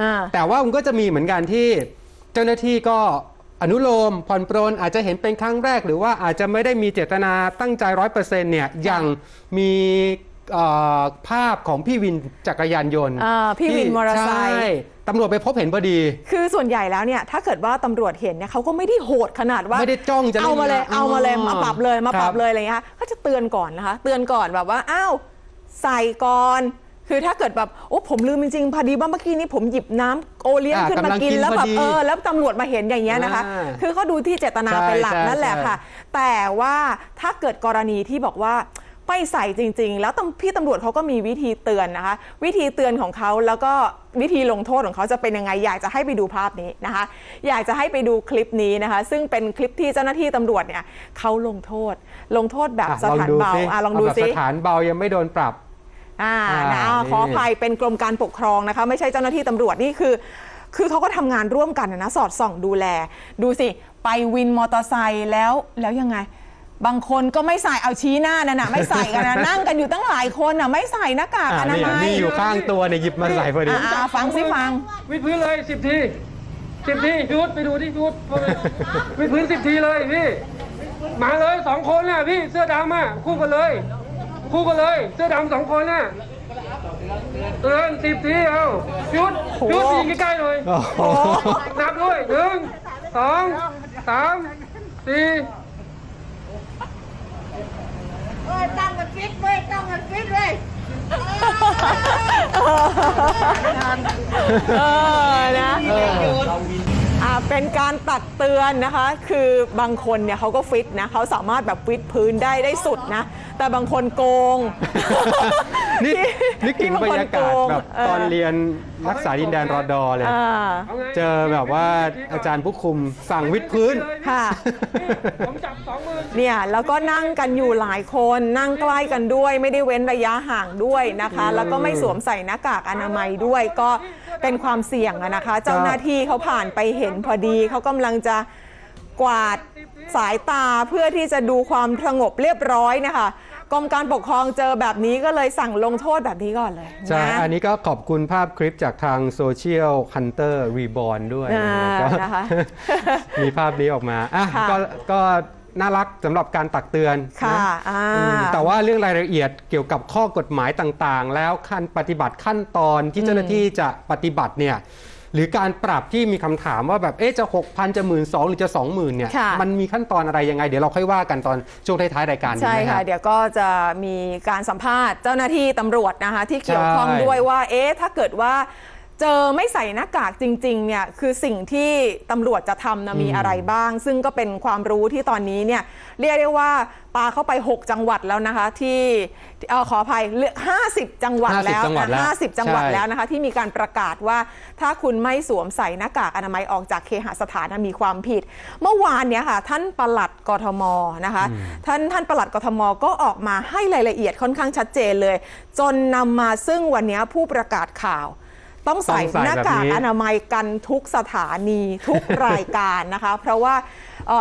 อ่า แต่ว่ามันก็จะมีเหมือนกันที่เจ้าหน้าที่ก็อนุโลมผ่อนปรนอาจจะเห็นเป็นครั้งแรก หรือว่าอาจจะไม่ได้มีเจตนาตั้งใจร้อยเปอร์เซ็นต์เนี่ยอย่างมีเอ่อภาพของพี่วินจักรยานยนต์อ่าพี่วินมอเตอร์ไซค์ ใช่ตำรวจไปพบเห็นพอดี คือส่วนใหญ่แล้วเนี่ยถ้าเกิดว่าตำรวจเห็นเนี่ยเขาก็ไม่ได้โหดขนาดว่าไม่ได้จ้องจะเอามาเลยเล่นนะเอามาเลยอืมมาปรับเลยมาปรัครับบเลยอะไรเงี้ยก็จะเตือนก่อนนะคะ เตือนก่อนแบบว่าอ้าวใส่ก่อน คือถ้าเกิดแบบโอ้ผมลืมจริงๆพอดีว่าเมื่อกี้นี้ผมหยิบน้ำโอเลี้ยงอ่าขึ้นมากำลังกินกินแล้วแบบพอดีเออแล้วตำรวจมาเห็นอย่างเงี้ยนะคะ อ่าคือเขาดูที่เจตนาใช่เป็นหลักใช่นั่นแหละใช่ ค่ะ แต่ว่าถ้าเกิดกรณีที่บอกว่าไม่ใส่จริง ๆ แล้วตำพี่ตำรวจเขาก็มีวิธีเตือนนะคะ วิธีเตือนของเขาแล้วก็วิธีลงโทษของเขาจะเป็นยังไงอยากจะให้ไปดูภาพนี้นะคะ อยากจะให้ไปดูคลิปนี้นะคะ ซึ่งเป็นคลิปที่เจ้าหน้าที่ตำรวจเนี่ยเขาลงโทษลงโทษแบบอะสถานเบาอะลองดูเาแบบซิสถานเบายังไม่โดนปรับ อ่าอ่านะอ่านี่ขออภัยเป็นกรมการปกครองนะคะ ไม่ใช่เจ้าหน้าที่ตำรวจนี่คือ คือเขาก็ทำงานร่วมกันนะสอดส่องดูแล ดูสิ ไปวินมอเตอร์ไซค์แล้วแล้วยังไง บางคนก็ไม่ใส่เอาชี้หน้านั่นน่ะไม่ใส่กันนะนั่งกันอยู่ตั้งหลายคนน่ะไม่ใส่หน้ากากอ่าอนานี่มัยนี่อยู่ข้างตัวเนี่ยหยิบมาใส่พอดีอ่าอ่าฟังสิฟัง วิดพื้นเลยสิบทีสิบทียุดไปดูที่ยุดวิดพื้นสิบทีเลยพี่มาเลยสองคนน่ะพี่เสื้อดำอะคู่กันเลย คู่กันเลย เสื้อดำสองคนน่ะเตือนสิบทีเอายุดยุดยิงใกล้ๆหน่อยโอ้โหนับด้วยหนึ่งสองสามสี่เอ้ยตั้งกันฟิตเว้ยตั้งกันฟิตเว้ยเออนะอ่า เป็นการตักเตือนนะคะ คือบางคนเนี่ยเขาก็ฟิตนะเขาสามารถแบบฟิตพื้นได้ได้สุดนะ แต่บางคนโกง นี่นึกถึงที่บรคนรยากาศโงแบบตอนเรียนรักษาดินแดนรอดอเลยอ่าาไงเจอแบบว่าอาจารย์ผู้คุมสั่งวิดพื้นค่ะผมจับสองมือเนี่ยแล้วก็นั่งกันอยู่หลายคนนั่งใกล้กันด้วย ไม่ได้เว้นระยะห่างด้วยนะคะ แล้วก็ไม่สวมใส่หน้ากากอนามัยด้วยก็ เป็นความเสี่ยงอะนะคะ เจ้าหน้าที่เขาผ่านไปเห็นพอดี เขากำลังจะกวาดสายตาเพื่อที่จะดูความสงบเรียบร้อยนะคะกรมการปกครองเจอแบบนี้ก็เลยสั่งลงโทษแบบนี้ก่อนเลยใช่ นะ อันนี้ก็ขอบคุณภาพคลิปจากทางโซเชียลฮันเตอร์รีบอ n ด้วยอ่าก็นะคะมีภาพนี้ออกมาอะค่ะ ก็ก็ น่ารักสำหรับการตักเตือนค่ะนะอ่า อืมแต่ว่าเรื่องรายละเอียดเกี่ยวกับข้อกฎหมายต่างๆ แล้วขั้นปฏิบัติขั้นตอนที่เจ้าหน้าที่จะปฏิบัติเนี่ยหรือการปรับที่มีคำถามว่าแบบเอ๊ะจะ6,000จะหมื่นสองหรือจะ 20,000เนี่ยค่ะ มันมีขั้นตอนอะไรยังไง เดี๋ยวเราค่อยว่ากันตอนช่วงท้ายๆรายการดีใช่ไหมค่ะ รับ เดี๋ยวก็จะมีการสัมภาษณ์เจ้าหน้าที่ตำรวจนะคะที่เกี่ยวข้องใช่ด้วยว่า เอ๊ะ ถ้าเกิดว่า เจอไม่ใส่หน้ากากจริงๆเนี่ยคือสิ่งที่ตำรวจจะทำนะมีอะไรบ้าง ซึ่งก็เป็นความรู้ที่ตอนนี้เนี่ยเรียกได้ว่าปาเข้าไป 6 จังหวัดแล้วนะคะ ที่เอ่อขออภัยเหลือ50จังหวัด50แล้วจังหวัดแล้วอะ50 จังหวัดใช่แล้วนะคะ ที่มีการประกาศว่าถ้าคุณไม่สวมใส่หน้ากากอนามัยออกจากเคหสถานนะมีความผิด เมื่อวานเนี่ยค่ะ ท่านปลัดกทมนะคะ ท่านท่านปลัดกทมก็ออกมาให้รายละเอียดค่อนข้างชัดเจนเลย จนนำมาซึ่งวันนี้ผู้ประกาศข่าว ต้องใส่หน้ากากอนามัยกันทุกสถานีทุกรายการนะคะ เพราะว่า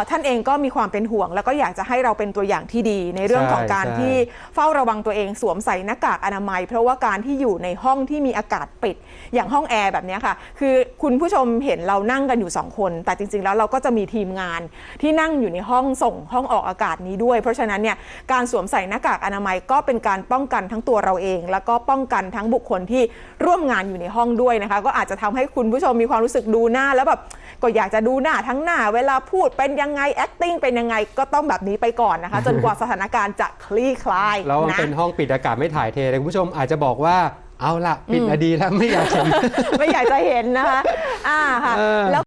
ท่านเองก็มีความเป็นห่วง แล้วก็อยากจะให้เราเป็นตัวอย่างที่ดี ในเรื่องของการใช่ที่เฝ้าระวังตัวเองสวมใส่หน้ากากอนามัย เพราะว่าการที่อยู่ในห้องที่มีอากาศปิด อย่างห้องแอร์แบบเนี้ยค่ะ คือคุณผู้ชมเห็นเรานั่งกันอยู่สองคน แต่จริง ๆ แล้วเราก็จะมีทีมงานที่นั่งอยู่ในห้องส่งห้องออกอากาศนี้ด้วย เพราะฉะนั้นเนี่ยการสวมใส่หน้ากากอนามัยก็เป็นการป้องกันทั้งตัวเราเอง แล้วก็ป้องกันทั้งบุคคลที่ร่วมงานอยู่ในห้องด้วยนะคะ ก็อาจจะทำให้คุณผู้ชมมีความรู้สึกดูหน้าแล้วแบบ ก็อยากจะดูหน้าทั้งหน้า เวลาพูดเป็นยังไง acting เป็นยังไงก็ต้องแบบนี้ไปก่อนนะคะ จนกว่าสถานการณ์จะคลี่คลายแล้วมันนะเป็นห้องปิดอากาศไม่ถ่ายเทแต่คุณผู้ชมอาจจะบอกว่าเอาละปิดอดีแล้วไม่อยากเห็นไม่อยากจะเห็นนะคะอ่าค่ะเออแล้ว